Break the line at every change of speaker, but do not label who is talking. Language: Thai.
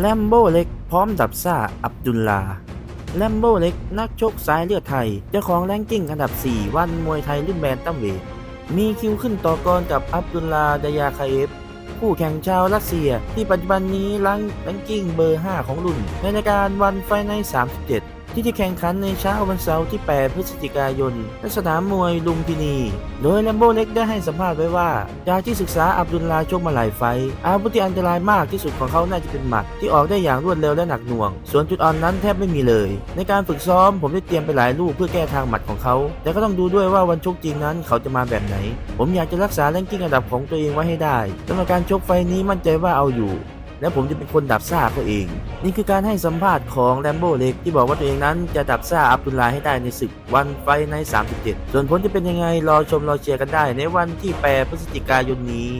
แลมโบ้เล็กพร้อมดับซ่าอับดุลลาแลมโบ้เล็กนักชกสายเลือดไทย เจ้าของแรงกิ้งอันดับ 4 วันมวยไทยรุ่นแบนตั้มเวทมีคิวขึ้นต่อกรกับอับดุลลาดายาคาเอฟผู้แข่งชาวรัสเซียที่ปัจจุบันนี้รังแรงกิ้งเบอร์ 5 ของรุ่น ในรายการวันไฟใน 37 ที่จะแข่งขันในเช้าวันเสาร์ที่ 8 พฤศจิกายนณสนามมวยลุมพินี โดยแลมโบเล็กได้ให้สัมภาษณ์ไว้ว่า จากที่ศึกษาอับดุลลาชกมาหลายไฟ อาวุธที่อันตรายมากที่สุดของเขาน่าจะเป็นหมัด ที่ออกได้อย่างรวดเร็วและหนักหน่วง ส่วนจุดอ่อนนั้นแทบไม่มีเลย ในการฝึกซ้อมผมได้เตรียมไปหลายลูกเพื่อแก้ทางหมัดของเขา แต่ก็ต้องดูด้วยว่าวันชกจริงนั้นเขาจะมาแบบไหน ผมอยากจะรักษาแรงกิ้งอันดับของตัวเองไว้ให้ได้สำหรับการชกไฟนี้มั่นใจว่าเอาอยู่ และผมจะเป็นคนดับซ่าเขาเอง นี่คือการให้สัมภาษณ์ของแรมโบ้เล็กที่บอกว่าตัวเองนั้นจะดับซ่าอับดุลลาให้ได้ในศึกวันไฟใน 37 ส่วนผลจะเป็นยังไงรอชมรอเชียร์กันได้ในวันที่ 8 พฤศจิกายนนี้